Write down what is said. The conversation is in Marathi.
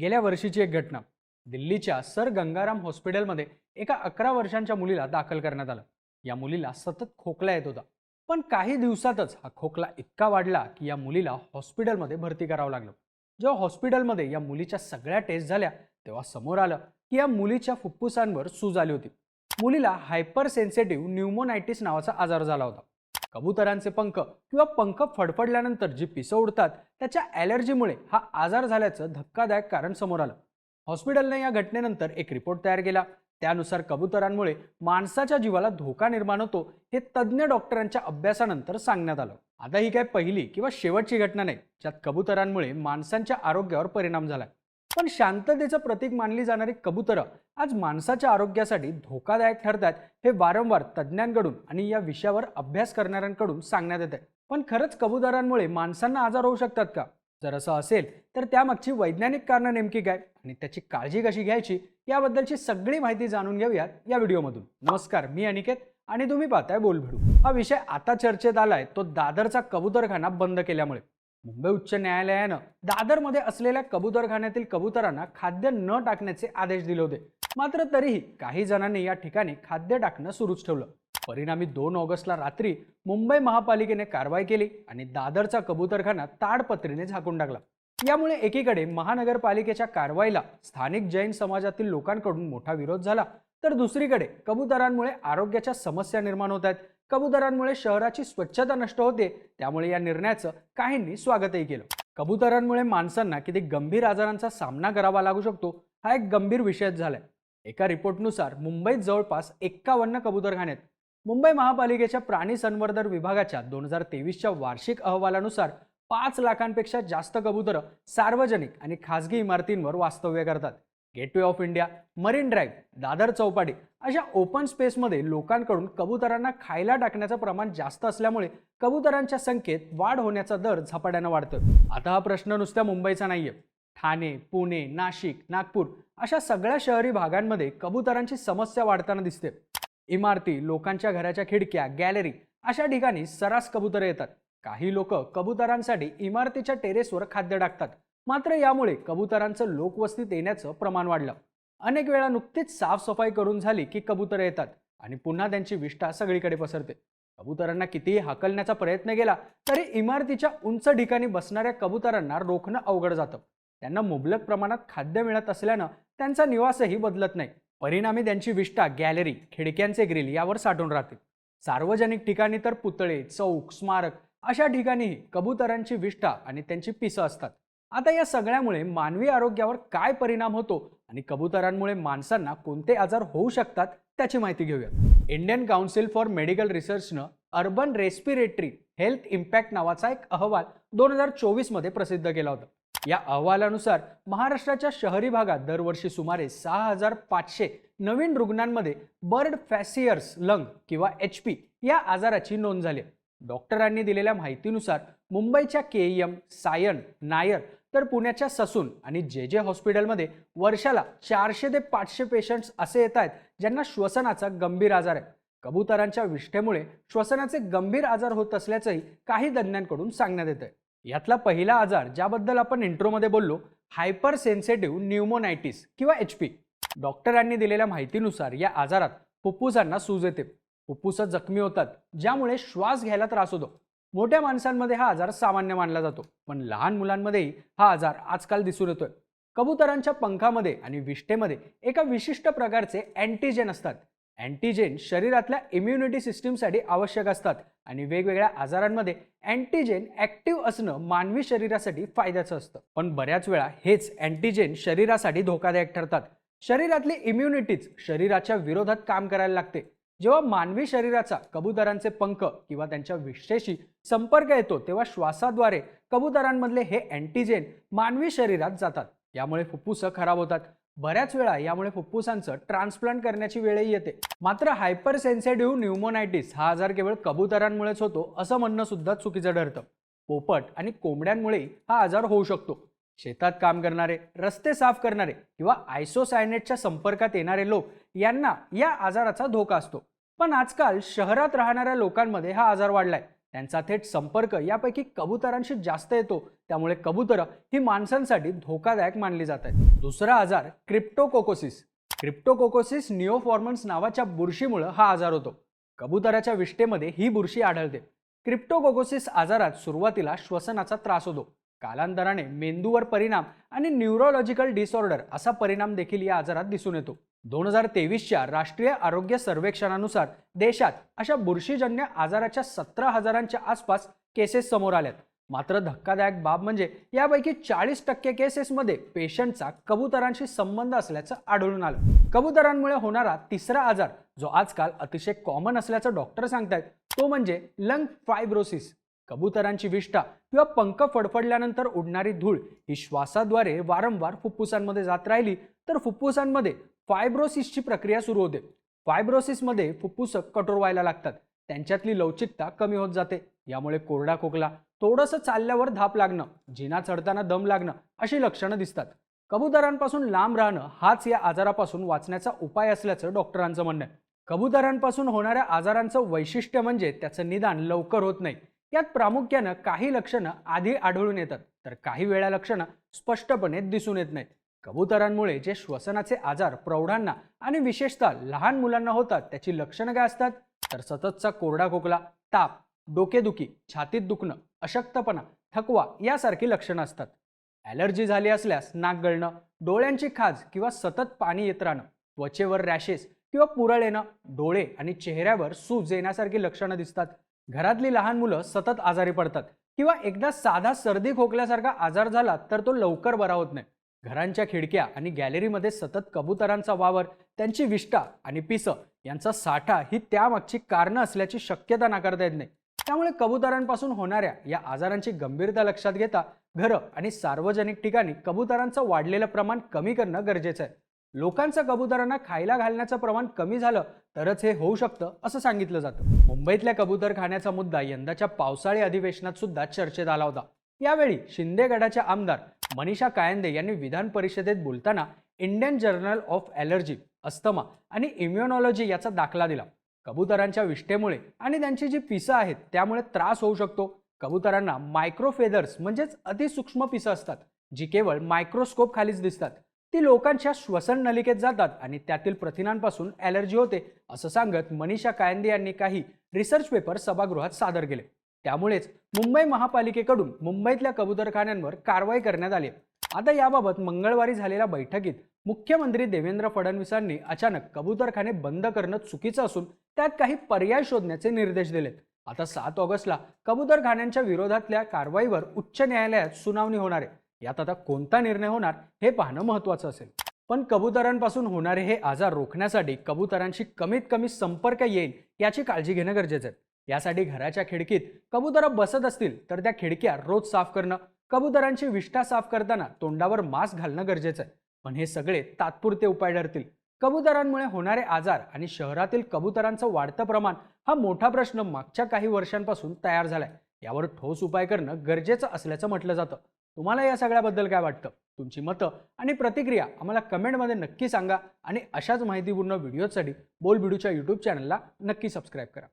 गेल्या वर्षीची एक घटना. दिल्लीच्या सर गंगाराम हॉस्पिटलमध्ये एका अकरा वर्षांच्या मुलीला दाखल करण्यात आलं. या मुलीला सतत खोकला येत होता. पण काही दिवसातच हा खोकला इतका वाढला की या मुलीला हॉस्पिटलमध्ये भरती करावं लागलं. जेव्हा हॉस्पिटलमध्ये या मुलीच्या सगळ्या टेस्ट झाल्या तेव्हा समोर आलं की या मुलीच्या फुफ्फुसांवर सूज आली होती. मुलीला हायपर सेन्सिटिव्ह न्यूमोनायटिस नावाचा आजार झाला होता. कबुतरांचे पंख किंवा पंख फडफडल्यानंतर जी पिसं उडतात त्याच्या ॲलर्जीमुळे हा आजार झाल्याचं धक्कादायक कारण समोर आलं. हॉस्पिटलने या घटनेनंतर एक रिपोर्ट तयार केला. त्यानुसार कबुतरांमुळे माणसाच्या जीवाला धोका निर्माण होतो हे तज्ज्ञ डॉक्टरांच्या अभ्यासानंतर सांगण्यात आलं. आता ही काय पहिली किंवा शेवटची घटना नाही ज्यात कबुतरांमुळे माणसांच्या आरोग्यावर परिणाम झाला पण शांततेचं प्रतीक मानली जाणारी कबुतरं आज माणसाच्या आरोग्यासाठी धोकादायक ठरतात हे वारंवार तज्ज्ञांकडून आणि या विषयावर अभ्यास करणाऱ्यांकडून सांगण्यात येत आहे पण खरंच कबुतरांमुळे माणसांना आजार होऊ शकतात का? जर असं असेल तर त्यामागची वैज्ञानिक कारणं नेमकी काय? आणि त्याची काळजी कशी घ्यायची? याबद्दलची सगळी माहिती जाणून घेऊयात या व्हिडिओमधून. नमस्कार मी अनिकेत आणि तुम्ही पाहताय बोलभिडू. हा विषय आता चर्चेत आलाय तो दादरचा कबुतरखाना बंद केल्यामुळे. मुंबई उच्च न्यायालयानं दादरमध्ये असलेल्या कबुतरखान्यातील कबुतरांना खाद्य न टाकण्याचे आदेश दिले होते. मात्र तरीही काही जणांनी या ठिकाणी खाद्य टाकणं सुरूच ठेवलं. परिणामी दोन ऑगस्टला रात्री मुंबई महापालिकेने कारवाई केली आणि दादरचा कबुतरखाना ताडपत्रीने झाकून टाकला. यामुळे एकीकडे महानगरपालिकेच्या कारवाईला स्थानिक जैन समाजातील लोकांकडून मोठा विरोध झाला तर दुसरीकडे कबुतरांमुळे आरोग्याच्या समस्या निर्माण होत आहेत. कबुतरांमुळे शहराची स्वच्छता नष्ट होते त्यामुळे या निर्णयाचं काहींनी स्वागतही केलं. कबुतरांमुळे माणसांना किती गंभीर आजारांचा सामना करावा लागू शकतो हा एक गंभीर विषयच झालाय. एका रिपोर्टनुसार मुंबईत जवळपास एक्कावन्न कबुतरखाने मुंबई महापालिकेच्या प्राणी संवर्धन विभागाच्या दोन हजार तेवीसच्या वार्षिक अहवालानुसार पाच लाखांपेक्षा जास्त कबुतरं सार्वजनिक आणि खासगी इमारतींवर वास्तव्य करतात. Gateway of India Marine Drive Dadar Chowpatty अशा ओपन स्पेसमध्ये लोकांकडून कबुतरांना खायला टाकण्याचं प्रमाण जास्त असल्यामुळे कबुतरांच्या संख्येत वाढ होण्याचा दर झपाट्यानं वाढतो आता हा प्रश्न नुसत्या मुंबईचा नाहीये. ठाणे पुणे नाशिक नागपूर अशा सगळ्या शहरी भागांमध्ये कबुतरांची समस्या वाढताना दिसते. इमारती लोकांच्या घराच्या खिडक्या गॅलरी अशा ठिकाणी सरास कबुतरं येतात. काही लोक कबुतरांसाठी इमारतीच्या टेरेसवर खाद्य टाकतात. मात्र यामुळे कबुतरांचं लोकवस्तीत येण्याचं प्रमाण वाढलं. अनेक वेळा नुकतीच साफसफाई करून झाली की कबुतर येतात आणि पुन्हा त्यांची विष्ठा सगळीकडे पसरते. कबुतरांना कितीही हाकलण्याचा प्रयत्न केला तरी इमारतीच्या उंच ठिकाणी बसणाऱ्या कबुतरांना रोखणं अवघड जातं. त्यांना मुबलक प्रमाणात खाद्य मिळत असल्यानं त्यांचा निवासही बदलत नाही. परिणामी त्यांची विष्ठा गॅलरी खिडक्यांचे ग्रिल यावर साठून राहते. सार्वजनिक ठिकाणी तर पुतळे चौक स्मारक अशा ठिकाणीही कबुतरांची विष्ठा आणि त्यांची पिसं असतात. आता या सगळ्यामुळे मानवी आरोग्यावर काय परिणाम होतो आणि कबुतरांमुळे माणसांना कोणते आजार होऊ शकतात त्याची माहिती घेऊयात इंडियन काउन्सिल फॉर मेडिकल रिसर्चनं अर्बन रेस्पिरेटरी हेल्थ इम्पॅक्ट नावाचा एक अहवाल दोन हजार चोवीसमध्ये प्रसिद्ध केला होता या अहवालानुसार महाराष्ट्राच्या शहरी भागात दरवर्षी सुमारे सहा हजार पाचशे नवीन रुग्णांमध्ये बर्ड फॅसियर्स लंग किंवा एच पी या आजाराची नोंद झाली आहे. डॉक्टरांनी दिलेल्या माहितीनुसार मुंबईच्या के एम सायन नायर तर पुण्याच्या ससून आणि जे जे हॉस्पिटलमध्ये वर्षाला चारशे ते पाचशे पेशंट्स असे येत आहेत ज्यांना श्वसनाचा गंभीर आजार आहे. कबुतरांच्या विष्ठेमुळे श्वसनाचे गंभीर आजार होत असल्याचंही काही तज्ज्ञांकडून सांगण्यात येत आहे यातला पहिला आजार ज्याबद्दल आपण इंट्रोमध्ये बोललो हायपर सेन्सिटिव्ह न्यूमोनायटिस किंवा एच पी. डॉक्टरांनी दिलेल्या माहितीनुसार या आजारात फुप्फुसांना सूज येते. फुप्फुसं जखमी होतात ज्यामुळे श्वास घ्यायला त्रास होतो. मोठ्या माणसांमध्ये हा आजार सामान्य मानला जातो. पण लहान मुलांमध्येही हा आजार आजकाल दिसून येतोय. कबुतरांच्या पंखामध्ये आणि विष्ठेमध्ये एका विशिष्ट प्रकारचे अँटीजेन असतात. अँटीजेन शरीरातल्या इम्युनिटी सिस्टीमसाठी आवश्यक असतात आणि वेगवेगळ्या आजारांमध्ये अँटीजेन ॲक्टिव्ह असणं मानवी शरीरासाठी फायद्याचं असतं. पण बऱ्याच वेळा हेच अँटीजेन शरीरासाठी धोकादायक ठरतात. शरीरातली इम्युनिटीच शरीराच्या विरोधात काम करायला लागते. जेव्हा मानवी शरीराचा कबुतरांचे पंख किंवा त्यांच्या विष्ठेशी संपर्क येतो तेव्हा श्वासाद्वारे कबुतरांमधले हे अँटीजेन मानवी शरीरात जातात. यामुळे फुफ्फुसं खराब होतात. बऱ्याच वेळा यामुळे फुफ्फुसांचं ट्रान्सप्लांट करण्याची वेळही येते. मात्र हायपर सेन्सिटिव्ह न्यूमोनायटिस हा आजार केवळ कबुतरांमुळेच होतो असं म्हणणं सुद्धा चुकीचं ठरतं. पोपट आणि कोंबड्यांमुळे हा आजार होऊ शकतो. शेतात काम करणारे रस्ते साफ करणारे किंवा आयसोसायनेटच्या संपर्कात येणारे लोक यांना या आजाराचा धोका असतो. पण आजकाल शहरात राहणाऱ्या लोकांमध्ये हा आजार वाढलाय. त्यांचा थेट संपर्क यापैकी कबुतरांशी जास्त येतो. त्यामुळे कबुतरं ही माणसांसाठी धोकादायक मानली जात आहेत. दुसरा आजार क्रिप्टोकोकोसिस. क्रिप्टोकोकोसिस निओफॉर्मन्स नावाच्या बुरशीमुळे हा आजार होतो. कबुतराच्या विष्ठेमध्ये ही बुरशी आढळते. क्रिप्टोकोकोसिस आजारात सुरुवातीला श्वसनाचा त्रास होतो. कालांतराने मेंदूवर परिणाम आणि न्यूरोलॉजिकल डिसऑर्डर असा परिणाम देखील या आजारात दिसून येतो. दोन हजार तेवीसच्या राष्ट्रीय आरोग्य सर्वेक्षणानुसार देशात अशा बुरशीजन्य आजाराच्या सतरा हजारांच्या आसपास केसेस समोर आल्यात. मात्र धक्कादायक बाब म्हणजे यापैकी चाळीस टक्के केसेसमध्ये पेशंटचा कबुतरांशी संबंध असल्याचं आढळून आलं. कबुतरांमुळे होणारा तिसरा आजार जो आजकाल अतिशय कॉमन असल्याचं डॉक्टर सांगतायत तो म्हणजे लंग फायब्रोसिस कबुतरांची विष्ठा किंवा पंख फडफडल्यानंतर उडणारी धूळ ही श्वासाद्वारे वारंवार फुफ्फुसांमध्ये जात राहिली तर फुफ्फुसांमध्ये फायब्रोसिसची प्रक्रिया सुरू होते. फायब्रोसिसमध्ये फुफ्फुस कठोर व्हायला लागतात. त्यांच्यातली लवचिकता कमी होत जाते. यामुळे कोरडा खोकला थोडंसं चालल्यावर धाप लागणं जिना चढताना दम लागणं अशी लक्षणं दिसतात. कबुतरांपासून लांब राहणं हाच या आजारापासून वाचण्याचा उपाय असल्याचं डॉक्टरांचं म्हणणं आहे. कबुतरांपासून होणाऱ्या आजारांचं वैशिष्ट्य म्हणजे त्याचं निदान लवकर होत नाही. यात प्रामुख्यानं काही लक्षणं आधी आढळून येतात तर काही वेळा लक्षणं स्पष्टपणे दिसून येत नाहीत. कबुतरांमुळे जे श्वसनाचे आजार प्रौढांना आणि विशेषतः लहान मुलांना होतात त्याची लक्षणं काय असतात? तर सततचा कोरडा खोकला ताप डोकेदुखी छातीत दुखणं अशक्तपणा थकवा यासारखी लक्षणं असतात. ॲलर्जी झाली असल्यास नाक गळणं डोळ्यांची खाज किंवा सतत पाणी येत राहणं त्वचेवर रॅशेस किंवा पुरळ येणं डोळे आणि चेहऱ्यावर सूज येण्यासारखी लक्षणं दिसतात. घरातली लहान मुलं सतत आजारी पडतात किंवा एकदा साधा सर्दी खोकल्यासारखा आजार झाला तर तो लवकर बरा होत नाही. घरांच्या खिडक्या आणि गॅलरीमध्ये सतत कबुतरांचा वावर त्यांची विष्ठा आणि पिसं यांचा साठा ही त्यामागची कारणं असल्याची शक्यता नाकारता येत नाही. त्यामुळे कबुतरांपासून होणाऱ्या या आजारांची गंभीरता लक्षात घेता घरं आणि सार्वजनिक ठिकाणी कबुतरांचं वाढलेलं प्रमाण कमी करणं गरजेचं आहे. लोकांचं कबुतरांना खायला घालण्याचं प्रमाण कमी झालं तरच हे होऊ शकतं असं सांगितलं जातं. मुंबईतल्या कबुतरखान्याचा मुद्दा यंदाच्या पावसाळी अधिवेशनात सुद्धा चर्चेत आला होता. यावेळी शिंदे गटाच्या आमदार मनीषा कायंदे यांनी विधान परिषदेत बोलताना Indian journal of allergy asthma आणि इम्युनॉलॉजी याचा दाखला दिला. कबुतरांच्या विष्ठेमुळे आणि त्यांची जी पिसं आहेत त्यामुळे त्रास होऊ शकतो. कबुतरांना मायक्रोफेदर्स म्हणजेच अतिसूक्ष्म पिसं असतात जी केवळ मायक्रोस्कोप खालीच दिसतात. ती लोकांच्या श्वसन नलिकेत जातात आणि त्यातील प्रथिनांपासून ॲलर्जी होते असं सांगत मनीषा कायंदे यांनी काही रिसर्च पेपर सभागृहात सादर केले. त्यामुळेच मुंबई महापालिकेकडून मुंबईतल्या कबुतरखान्यांवर कारवाई करण्यात आली आता याबाबत मंगळवारी झालेल्या बैठकीत मुख्यमंत्री देवेंद्र फडणवीसांनी अचानक कबुतरखाने बंद करणं चुकीचं असून त्यात काही पर्याय शोधण्याचे निर्देश दिलेत. आता सात ऑगस्टला कबुतरखान्यांच्या विरोधातल्या कारवाईवर उच्च न्यायालयात सुनावणी होणार आहे. यात आता कोणता निर्णय होणार हे पाहणं महत्त्वाचं असेल. पण कबुतरांपासून होणारे हे आजार रोखण्यासाठी कबुतरांशी कमीत कमी संपर्क येईल याची काळजी घेणं गरजेचं आहे. यासाठी घराच्या खिडकीत कबुतरं बसत असतील तर त्या खिडक्या रोज साफ करणं कबुतरांची विष्ठा साफ करताना तोंडावर मास्क घालणं गरजेचं आहे. पण हे सगळे तात्पुरते उपाय ठरतील. कबुतरांमुळे होणारे आजार आणि शहरातील कबुतरांचं वाढतं प्रमाण हा मोठा प्रश्न मागच्या काही वर्षांपासून तयार झालाय. यावर ठोस उपाय करणं गरजेचं असल्याचं म्हटलं जातं. तुम्हाला या सगळ्याबद्दल काय वाटतं? तुमची मतं आणि प्रतिक्रिया आम्हाला कमेंटमध्ये नक्की सांगा आणि अशाच माहितीपूर्ण व्हिडिओजसाठी बोल बिडूच्या यूट्यूब चॅनलला नक्की सबस्क्राईब करा.